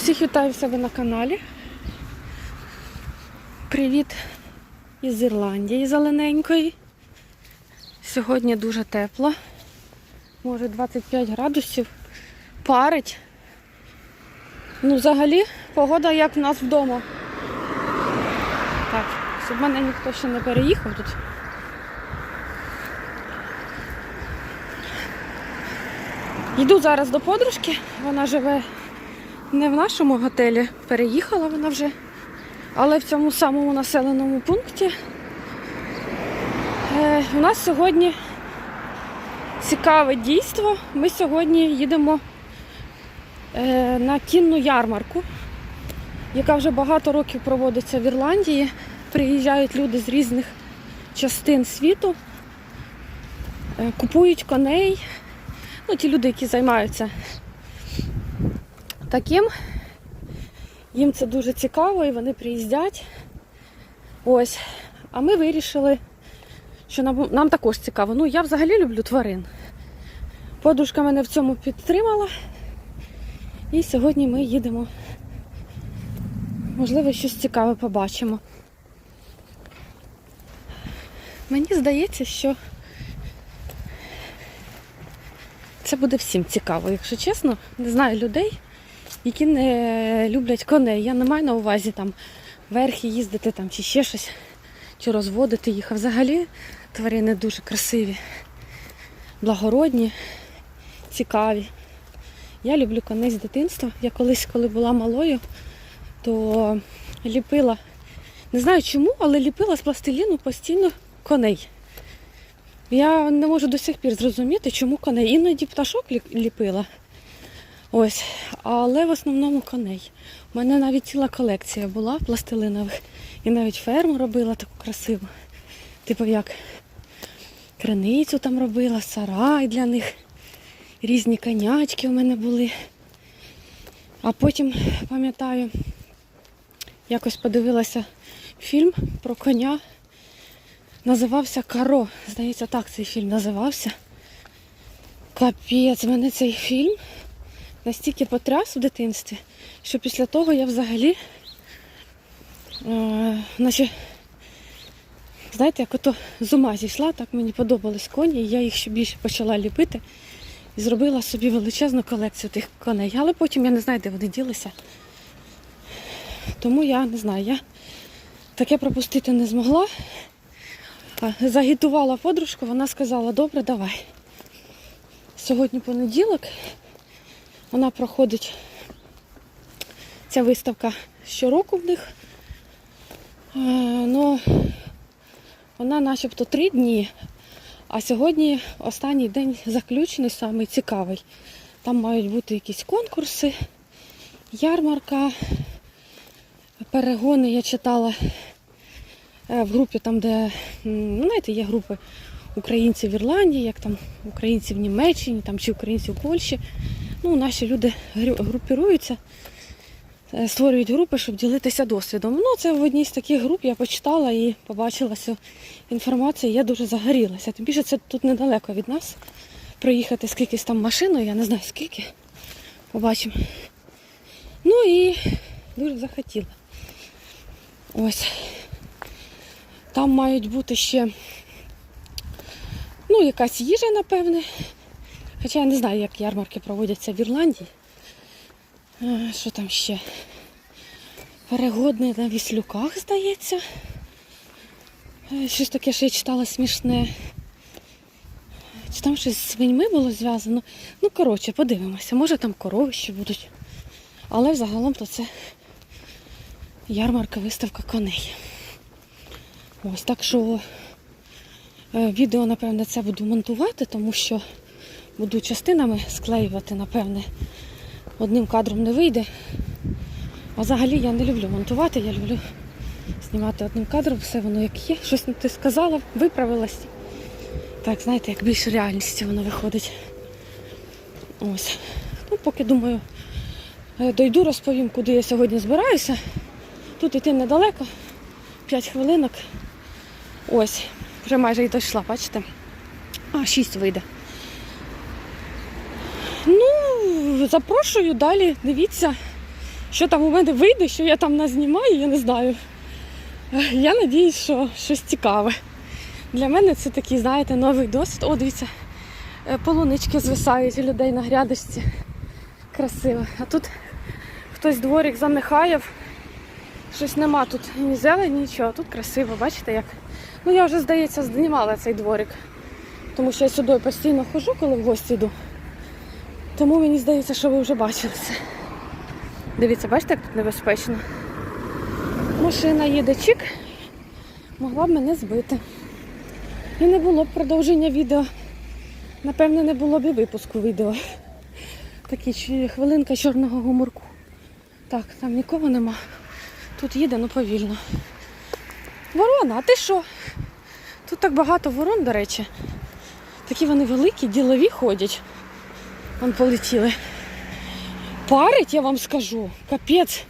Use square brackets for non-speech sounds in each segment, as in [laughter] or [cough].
Всіх вітаю в себе на каналі. Привіт із Ірландії зелененької. Сьогодні дуже тепло. Може 25 градусів. Парить. Ну, взагалі, погода як в нас вдома. Так, щоб мене ніхто ще не переїхав тут. Йду зараз до подружки, вона живе не в нашому готелі, переїхала вона вже, але в цьому самому населеному пункті. Е, у нас сьогодні цікаве дійство. Ми сьогодні їдемо е, на кінну ярмарку, яка вже багато років проводиться в Ірландії. Приїжджають люди з різних частин світу, е, купують коней. Ну, ті люди, які займаються таким. Їм це дуже цікаво і вони приїздять. Ось. А ми вирішили, що нам, нам також цікаво. Ну, я взагалі люблю тварин. Подружка мене в цьому підтримала. І сьогодні ми їдемо. Можливо, щось цікаве побачимо. Мені здається, що це буде всім цікаво, якщо чесно. Не знаю людей, які не люблять коней. Я не маю на увазі там верхи їздити там, чи ще щось, чи розводити їх. А взагалі тварини дуже красиві, благородні, цікаві. Я люблю коней з дитинства. Я колись, коли була малою, то ліпила, не знаю чому, але ліпила з пластиліну постійно коней. Я не можу до сих пір зрозуміти, чому коней. Іноді пташок ліпила. Ось. Але в основному коней. У мене навіть ціла колекція була пластилинових. І навіть ферму робила таку красиву. Типу як криницю там робила, сарай для них. Різні конячки у мене були. А потім, пам'ятаю, якось подивилася фільм про коня. Називався Каро. Здається, так цей фільм називався. Капець, мене цей фільм настільки потряс у дитинстві, що після того я взагалі, е, наче, знаєте, як ото з ума зійшла, так мені подобались коні, і я їх ще більше почала ліпити і зробила собі величезну колекцію тих коней. Але потім я не знаю, де вони ділися. Тому я не знаю, я таке пропустити не змогла. Загітувала подружку, вона сказала, добре, давай. Сьогодні понеділок. Вона проходить ця виставка щороку в них. Е, Ну, вона начебто три дні, а сьогодні останній день заключний, самий цікавий. Там мають бути якісь конкурси, ярмарка, перегони я читала е, в групі, там, де, ну, знаєте, є групи українців в Ірландії, як там українці в Німеччині там, чи українці в Польщі. Ну, наші люди групіруються, е, створюють групи, щоб ділитися досвідом. Ну, це в одній з таких груп я почитала і побачила цю інформацію, я дуже загорілася. Тим більше це тут недалеко від нас. Проїхати скількись там машиною, я не знаю скільки. Побачимо. Ну і дуже захотіла. Ось. Там мають бути ще ну, якась їжа, напевне. Хоча я не знаю, як ярмарки проводяться в Ірландії. Що там ще? Перегодний на віслюках, здається. Щось таке, що я читала смішне. Чи там щось з свиньми було зв'язано? Ну, коротше, подивимося. Може там корови ще будуть. Але взагалом то це ярмарка, виставка коней. Ось так що е, відео, напевне, це буду монтувати, тому що буду частинами склеювати, напевне. Одним кадром не вийде. А взагалі я не люблю монтувати, я люблю знімати одним кадром, все воно як є. Щось ти сказала, виправилась. Так, знаєте, як більше реальності воно виходить. Ось. Ну, поки думаю, е, дойду, розповім, куди я сьогодні збираюся. Тут іти недалеко, 5 хвилинок. Ось, вже майже і дійшла, бачите? А, 6 вийде. Ну, запрошую далі, дивіться. Що там у мене вийде, що я там назнімаю, я не знаю. Я надіюсь, що щось цікаве. Для мене це такий, знаєте, новий досвід. О, дивіться, е, полунички звисають у людей на грядочці. Красиво. А тут хтось дворик занехаяв. Щось нема тут ні зелені, нічого. Тут красиво, бачите як. Ну я вже, здається, знімала цей дворик. Тому що я сюди постійно ходжу, коли в гості йду. Тому мені здається, що ви вже бачили це. Дивіться, бачите, як тут небезпечно. Машина їде чик, могла б мене збити. І не було б продовження відео. Напевне, не було б і випуску відео. Такі хвилинка чорного гуморку. Так, там нікого нема. Тут їде, ну повільно. Ворона, а ти що? Тут так багато ворон, до речі. Такі вони великі, ділові ходять. Вон полетіли. Парить, я вам скажу. Капець.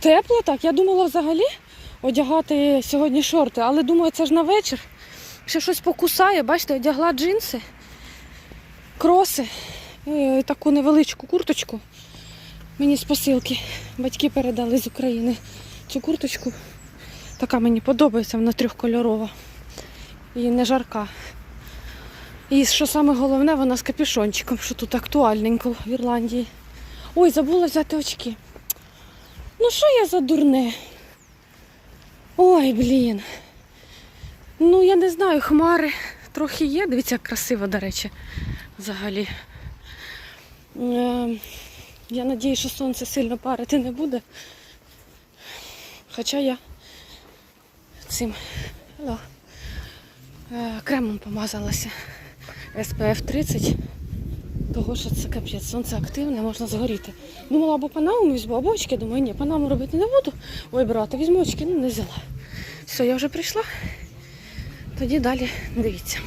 Тепло так. Я думала взагалі одягати сьогодні шорти, але думаю, це ж на вечір. Ще щось покусає, бачите, одягла джинси, кроси, і таку невеличку курточку. Мені з посилки. Батьки передали з України цю курточку. Така мені подобається, вона трьохкольорова. І не жарка. І що саме головне, вона з капюшончиком, що тут актуальненько в Ірландії. Ой, забула взяти очки. Ну що я за дурне? Ой, блін. Ну, я не знаю, хмари трохи є. Дивіться, як красиво, до речі, взагалі. Е, я надію, що сонце сильно парити не буде. Хоча я цим е, кремом помазалася. SPF 30. Того, що це капець, сонце активне, можна згоріти. Думала, або панаму візьму, або очки. Думаю, ні, панаму робити не буду. Ой, брати, візьму очки, ну не взяла. Все, я вже прийшла. Тоді далі дивіться.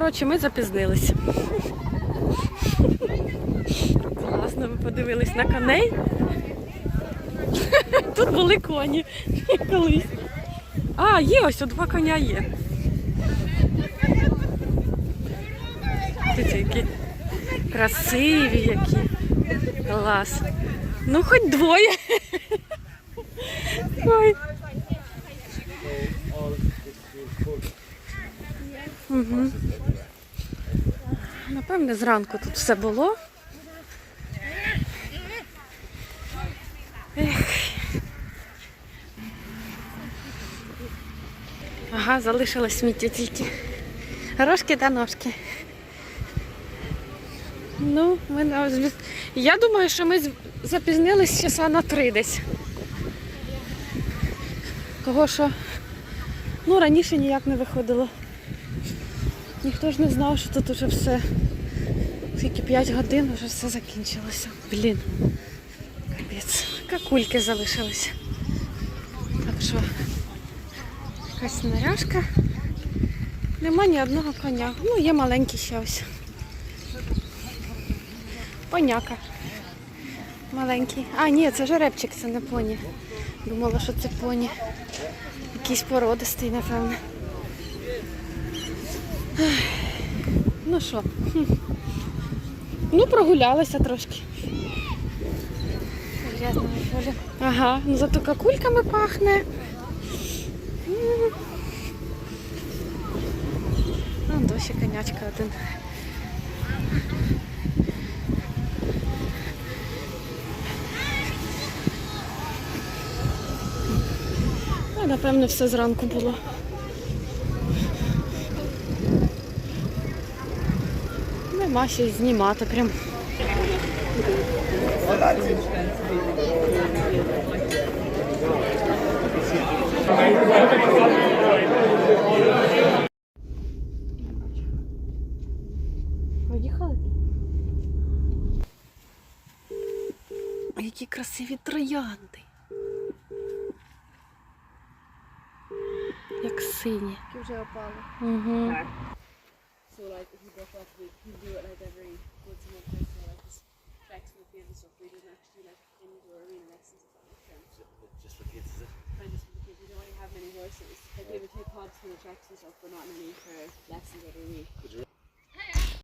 Коротше, ми запізнилися. Класно, ви подивились на коней. [laughs] Тут були коні колись. А, є ось два коня є. Дивіться, які красиві які. Клас. Ну, хоч двоє. [laughs] Ой. Напевне, зранку тут все було. Ага, залишилось сміття тільки. Рожки та ножки. Ну, ми на Я думаю, що ми запізнились часа на три десь. Того, що ну, раніше ніяк не виходило. Ніхто ж не знав, що тут уже все. Скільки 5 годин вже все закінчилося. Блін. Капець. Какульки залишилися. Так що якась наряжка. Нема ні одного коня. Ну, є маленький ще ось. Поняка. Маленький. А, ні, це жеребчик, це не поні. Думала, що це поні. Якийсь породистий, напевне. Ну що? Ну, прогулялися трошки. Ага, ну зато какульками пахне. Ну, досі конячка один. Ну, напевно, все зранку було. нема ще знімати прям. Поїхали? Які красиві троянди. Як сині. Які вже опали. Угу. So like if you broke up, we we do it like every once a month. So like this tracks in the field and stuff. We didn't actually like indoor arena lessons. If that makes sense. Just for kids, is it? Kind of for the kids. We don't really have many horses. Like we would take pods from the tracks and stuff, but not many for lessons every week. You